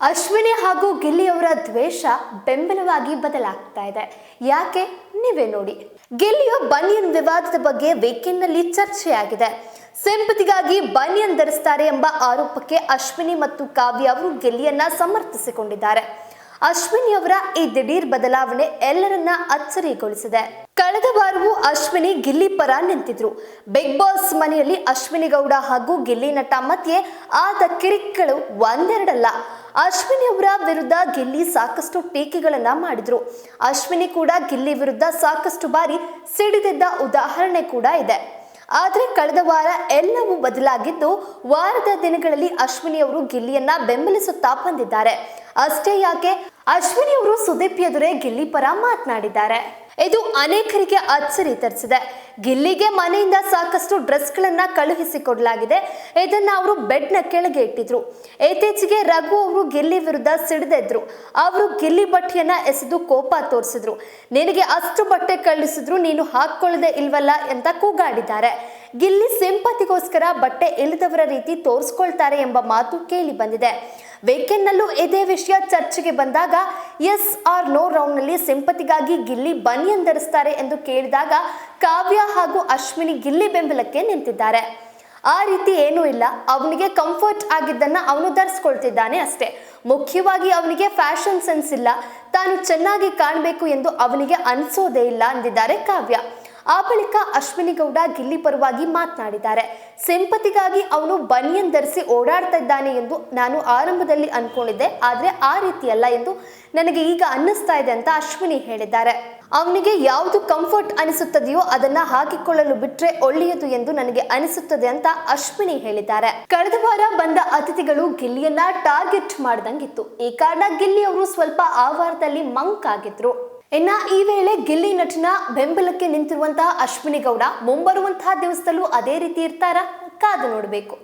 ಅಶ್ವಿನಿ ಹಾಗೂ ಗಿಲ್ಲಿಯವರ ದ್ವೇಷ ಬೆಂಬಲವಾಗಿ ಬದಲಾಗ್ತಾ ಇದೆ. ಯಾಕೆ? ನೀವೇ ನೋಡಿ. ಗಿಲ್ಲಿಯ ಬನಿಯನ್ ವಿವಾದದ ಬಗ್ಗೆ ವೀಕೆಂಡ್ನಲ್ಲಿ ಚರ್ಚೆಯಾಗಿದೆ. ಸಿಂಪತಿಗಾಗಿ ಬನಿಯನ್ ಧರಿಸ್ತಾರೆ ಎಂಬ ಆರೋಪಕ್ಕೆ ಅಶ್ವಿನಿ ಮತ್ತು ಕಾವ್ಯ ಅವರು ಗಿಲ್ಲಿಯನ್ನ ಸಮರ್ಥಿಸಿಕೊಂಡಿದ್ದಾರೆ. ಅಶ್ವಿನಿ ಅವರ ಈ ದಿಢೀರ್ ಬದಲಾವಣೆ ಎಲ್ಲರನ್ನ ಅಚ್ಚರಿಗೊಳಿಸಿದೆ. ಕಳೆದ ವಾರವೂ ಅಶ್ವಿನಿ ಗಿಲ್ಲಿ ಪರ ನಿಂತಿದ್ರು. ಬಿಗ್ ಬಾಸ್ ಮನೆಯಲ್ಲಿ ಅಶ್ವಿನಿ ಗೌಡ ಹಾಗೂ ಗಿಲ್ಲಿ ನಟ ಮಧ್ಯೆ ಆದ ಕಿರಿಕ್ಗಳು ಒಂದೆರಡಲ್ಲ. ಅಶ್ವಿನಿ ಅವರ ವಿರುದ್ಧ ಗಿಲ್ಲಿ ಸಾಕಷ್ಟು ಟೀಕೆಗಳನ್ನ ಮಾಡಿದ್ರು. ಅಶ್ವಿನಿ ಕೂಡ ಗಿಲ್ಲಿ ವಿರುದ್ಧ ಸಾಕಷ್ಟು ಬಾರಿ ಸಿಡಿದಿದ್ದ ಉದಾಹರಣೆ ಕೂಡ ಇದೆ. ಆದರೆ ಕಳೆದ ವಾರ ಎಲ್ಲವೂ ಬದಲಾಗಿದ್ದು, ವಾರದ ದಿನಗಳಲ್ಲಿ ಅಶ್ವಿನಿ ಅವರು ಗಿಲ್ಲಿಯನ್ನ ಬೆಂಬಲಿಸುತ್ತಾ ಬಂದಿದ್ದಾರೆ. ಅಷ್ಟೇ ಯಾಕೆ, ಅಶ್ವಿನಿ ಅವರು ಸುದೀಪ್ ಎದುರೇ ಗಿಲ್ಲಿ ಪರ ಮಾತನಾಡಿದ್ದಾರೆ. ಇದು ಅನೇಕರಿಗೆ ಅಚ್ಚರಿ ತರಿಸಿದೆ. ಗಿಲ್ಲಿಗೆ ಮನೆಯಿಂದ ಸಾಕಷ್ಟು ಡ್ರೆಸ್ಗಳನ್ನು ಕಳುಹಿಸಿಕೊಡಲಾಗಿದೆ. ಇದನ್ನು ಅವರು ಬೆಡ್ನ ಕೆಳಗೆ ಇಟ್ಟಿದ್ರು. ಇತ್ತೀಚೆಗೆ ರಘು ಅವರು ಗಿಲ್ಲಿ ವಿರುದ್ಧ ಸಿಡಿದೆದ್ರು ಅವರು ಗಿಲ್ಲಿ ಬಟ್ಟೆಯನ್ನ ಎಸೆದು ಕೋಪ ತೋರಿಸಿದ್ರು. ನಿನಗೆ ಅಷ್ಟು ಬಟ್ಟೆ ಕಳುಹಿಸಿದ್ರು ನೀನು ಹಾಕೊಳ್ಳದೆ ಇಲ್ವಲ್ಲ ಅಂತ ಕೂಗಾಡಿದ್ದಾರೆ. ಗಿಲ್ಲಿ ಸಿಂಪತಿಗೋಸ್ಕರ ಬಟ್ಟೆ ಇಳಿದವರ ರೀತಿ ತೋರಿಸ್ಕೊಳ್ತಾರೆ ಎಂಬ ಮಾತು ಕೇಳಿ ಬಂದಿದೆ. ವೇಕೆಂಡ್ನಲ್ಲೂ ಇದೇ ವಿಷಯ ಚರ್ಚೆಗೆ ಬಂದಾಗ ಎಸ್ ಆರ್ ನೋ ರೌಂಡ್ನಲ್ಲಿ ಸಿಂಪತಿಗಾಗಿ ಗಿಲ್ಲಿ ಬನಿಯನ್ ಧರಿಸ್ತಾರೆ ಎಂದು ಕೇಳಿದಾಗ ಕಾವ್ಯ ಹಾಗೂ ಅಶ್ವಿನಿ ಗಿಲ್ಲಿ ಬೆಂಬಲಕ್ಕೆ ನಿಂತಿದ್ದಾರೆ. ಆ ರೀತಿ ಏನೂ ಇಲ್ಲ. ಅವನಿಗೆ ಕಂಫರ್ಟ್ ಆಗಿದ್ದನ್ನ ಅವನು ಧರಿಸ್ಕೊಳ್ತಿದ್ದಾನೆ ಅಷ್ಟೇ. ಮುಖ್ಯವಾಗಿ ಅವನಿಗೆ ಫ್ಯಾಷನ್ ಸೆನ್ಸ್ ಇಲ್ಲ. ತಾನು ಚೆನ್ನಾಗಿ ಕಾಣಬೇಕು ಎಂದು ಅವನಿಗೆ ಅನಿಸೋದೇ ಇಲ್ಲ ಅಂದಿದ್ದಾರೆ ಕಾವ್ಯ. ಆ ಬಳಿಕ ಅಶ್ವಿನಿ ಗೌಡ ಗಿಲ್ಲಿ ಪರವಾಗಿ ಮಾತನಾಡಿದ್ದಾರೆ. ಸಿಂಪತಿಗಾಗಿ ಅವನು ಬನಿಯನ್ ಧರಿಸಿ ಓಡಾಡ್ತಾ ಇದ್ದಾನೆ ಎಂದು ನಾನು ಆರಂಭದಲ್ಲಿ ಅನ್ಕೊಂಡಿದ್ದೆ. ಆದ್ರೆ ಆ ರೀತಿಯಲ್ಲ ಎಂದು ನನಗೆ ಈಗ ಅನ್ನಿಸ್ತಾ ಇದೆ ಅಂತ ಅಶ್ವಿನಿ ಹೇಳಿದ್ದಾರೆ. ಅವನಿಗೆ ಯಾವುದು ಕಂಫರ್ಟ್ ಅನಿಸುತ್ತದೆಯೋ ಅದನ್ನ ಹಾಕಿಕೊಳ್ಳಲು ಬಿಟ್ರೆ ಒಳ್ಳೆಯದು ಎಂದು ನನಗೆ ಅನಿಸುತ್ತದೆ ಅಂತ ಅಶ್ವಿನಿ ಹೇಳಿದ್ದಾರೆ. ಕಳೆದ ವಾರ ಬಂದ ಅತಿಥಿಗಳು ಗಿಲ್ಲಿಯನ್ನ ಟಾರ್ಗೆಟ್ ಮಾಡ್ದಂಗಿತ್ತು. ಈ ಕಾರಣ ಗಿಲ್ಲಿ ಅವರು ಸ್ವಲ್ಪ ಆ ವಾರದಲ್ಲಿ ಮಂಕ್ ಆಗಿದ್ರು. ಇನ್ನ ಈ ವೇಳೆ ಗಿಲ್ಲಿ ನಟನ ಬೆಂಬಲಕ್ಕೆ ನಿಂತಿರುವಂತಹ ಅಶ್ವಿನಿ ಗೌಡ ಮುಂಬರುವಂತಹ ದಿವಸದಲ್ಲೂ ಅದೇ ರೀತಿ ಇರ್ತಾರ? ಕಾದು ನೋಡಬೇಕು.